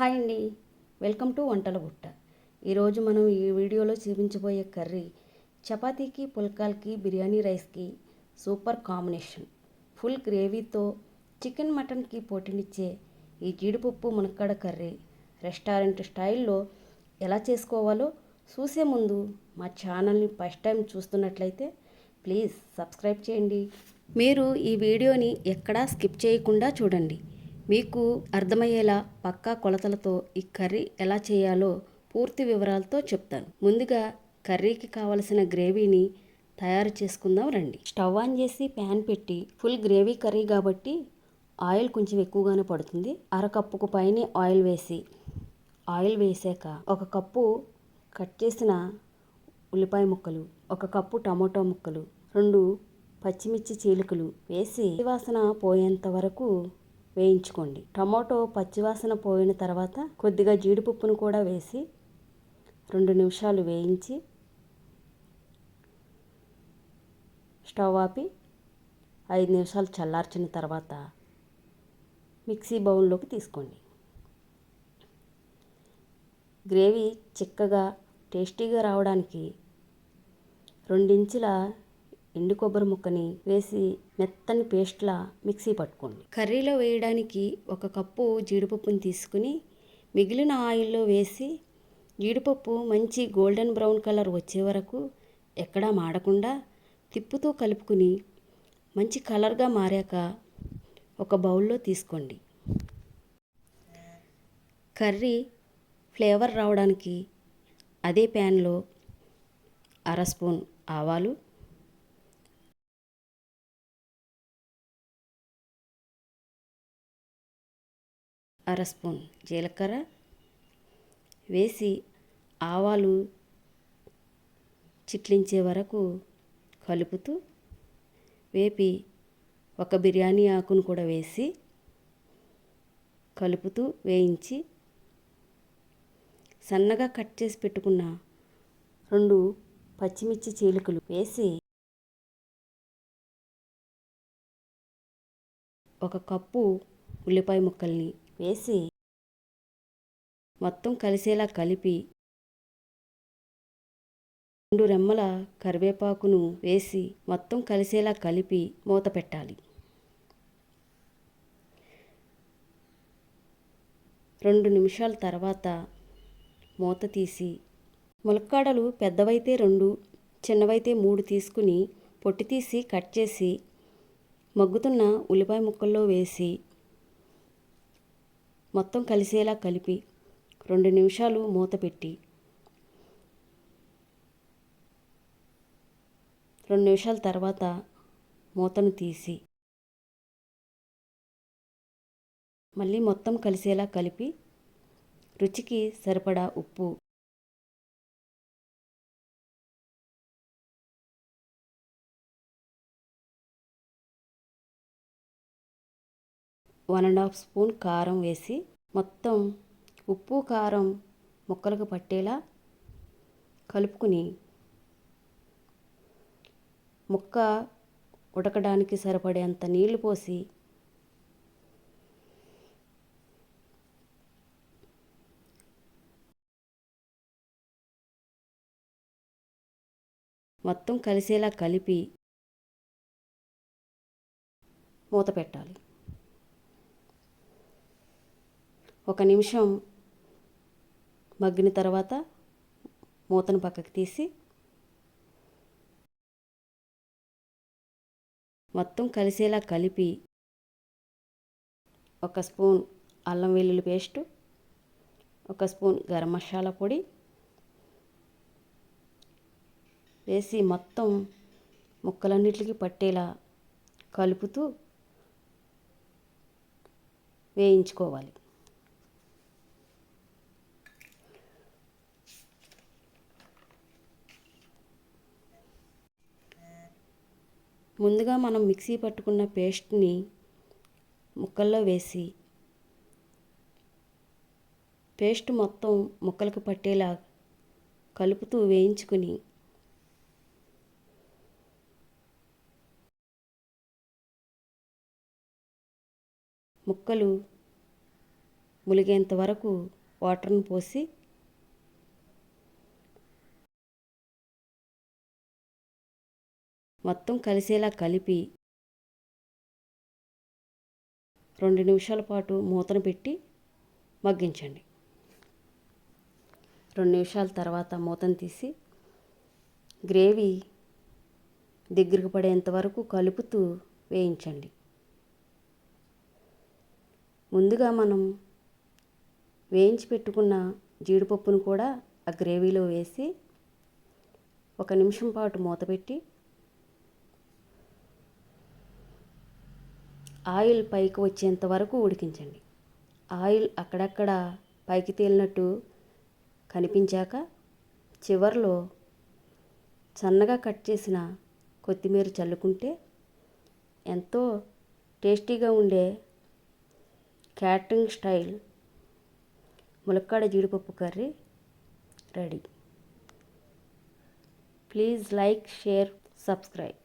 Hi అండి. Welcome to వంటల గుట్ట ఈరోజు మనం ఈ వీడియోలో చూపించబోయే కర్రీ చపాతీకి పుల్కాల్కి బిర్యానీ రైస్కి సూపర్ కాంబినేషన్. ఫుల్ గ్రేవీతో చికెన్ మటన్కి పోటీనిచ్చే ఈ జీడిపప్పు మునక్కడ కర్రీ రెస్టారెంట్ స్టైల్లో ఎలా చేసుకోవాలో చూసే ముందు మా ఛానల్ని ఫస్ట్ టైం చూస్తున్నట్లయితే ప్లీజ్ సబ్స్క్రైబ్ చేయండి. మీరు ఈ వీడియోని ఎక్కడా స్కిప్ చేయకుండా చూడండి. మీకు అర్థమయ్యేలా పక్కా కొలతలతో ఈ కర్రీ ఎలా చేయాలో పూర్తి వివరాలతో చెప్తాను. ముందుగా కర్రీకి కావలసిన గ్రేవీని తయారు చేసుకుందాం రండి. స్టవ్ ఆన్ చేసి ప్యాన్ పెట్టి ఫుల్ గ్రేవీ కర్రీ కాబట్టి ఆయిల్ కొంచెం ఎక్కువగానే పడుతుంది. అరకప్పుకు పైనే ఆయిల్ వేసి ఆయిల్ వేసాక ఒక కప్పు కట్ చేసిన ఉల్లిపాయ ముక్కలు ఒక కప్పు టమోటా ముక్కలు రెండు పచ్చిమిర్చి చీలికలు వేసి వాసన పోయేంత వరకు వేయించుకోండి. టమాటో పచ్చివాసన పోయిన తర్వాత కొద్దిగా జీడిపప్పును కూడా వేసి రెండు నిమిషాలు వేయించి స్టవ్ ఆపి ఐదు నిమిషాలు చల్లార్చిన తర్వాత మిక్సీ బౌల్లోకి తీసుకోండి. గ్రేవీ చిక్కగా టేస్టీగా రావడానికి రెండించుల ఎండు కొబ్బరి ముక్కని వేసి మెత్తని పేస్ట్లా మిక్సీ పట్టుకోండి. కర్రీలో వేయడానికి ఒక కప్పు జీడిపప్పుని తీసుకుని మిగిలిన ఆయిల్లో వేసి జీడిపప్పు మంచి గోల్డెన్ బ్రౌన్ కలర్ వచ్చే వరకు ఎక్కడా మాడకుండా తిప్పుతో కలుపుకుని మంచి కలర్గా మారాక ఒక బౌల్లో తీసుకోండి. కర్రీ ఫ్లేవర్ రావడానికి అదే ప్యాన్లో అర స్పూన్ ఆవాలు అర స్పూన్ జీలకర్ర వేసి ఆవాలు చిట్లించే వరకు కలుపుతూ వేపి ఒక బిర్యానీ ఆకును కూడా వేసి కలుపుతూ వేయించి సన్నగా కట్ చేసి పెట్టుకున్న రెండు పచ్చిమిర్చి చీలికలు వేసి ఒక కప్పు ఉల్లిపాయ ముక్కల్ని వేసి మొత్తం కలిసేలా కలిపి రెండు రెమ్మల కరివేపాకును వేసి మొత్తం కలిసేలా కలిపి మూత పెట్టాలి. రెండు నిమిషాల తర్వాత మూత తీసి ములక్కాడలు పెద్దవైతే రెండు చిన్నవైతే మూడు తీసుకుని పొట్టి తీసి కట్ చేసి మగ్గుతున్న ఉల్లిపాయ ముక్కల్లో వేసి మొత్తం కలిసేలా కలిపి రెండు నిమిషాలు మూత పెట్టి రెండు నిమిషాల తర్వాత మూతను తీసి మళ్ళీ మొత్తం కలిసేలా కలిపి రుచికి సరిపడా ఉప్పు వన్ అండ్ హాఫ్ స్పూన్ కారం వేసి మొత్తం ఉప్పు కారం ముక్కలకు పట్టేలా కలుపుకుని ముక్క ఉడకడానికి సరిపడేంత నీళ్ళు పోసి మొత్తం కలిసేలా కలిపి మూత పెట్టాలి. ఒక నిమిషం మగ్గిన తర్వాత మూతను పక్కకి తీసి మొత్తం కలిసేలా కలిపి ఒక స్పూన్ అల్లం వెల్లుల్లి పేస్టు ఒక స్పూన్ గరం మసాలా పొడి వేసి మొత్తం ముక్కలన్నిటికి పట్టేలా కలుపుతూ వేయించుకోవాలి. ముందుగా మనం మిక్సీ పట్టుకున్న పేస్ట్ని ముక్కల్లో వేసి పేస్ట్ మొత్తం ముక్కలకు పట్టేలా కలుపుతూ వేయించుకుని ముక్కలు ములిగేంత వరకు వాటర్ని పోసి మొత్తం కలిసేలా కలిపి రెండు నిమిషాల పాటు మూతను పెట్టి మగ్గించండి. రెండు నిమిషాల తర్వాత మూతను తీసి గ్రేవీ దగ్గరకు పడేంత వరకు కలుపుతూ వేయించండి. ముందుగా మనం వేయించి పెట్టుకున్న జీడిపప్పును కూడా ఆ గ్రేవీలో వేసి ఒక నిమిషం పాటు మూత పెట్టి ఆయిల్ పైకి వచ్చేంత వరకు ఉడికించండి. ఆయిల్ అక్కడక్కడ పైకి తేలినట్టు కనిపించాక చివర్లో సన్నగా కట్ చేసిన కొత్తిమీర చల్లుకుంటే ఎంతో టేస్టీగా ఉండే క్యాటరింగ్ స్టైల్ ములక్కాడ జీడిపప్పు curry ready. Please like share subscribe.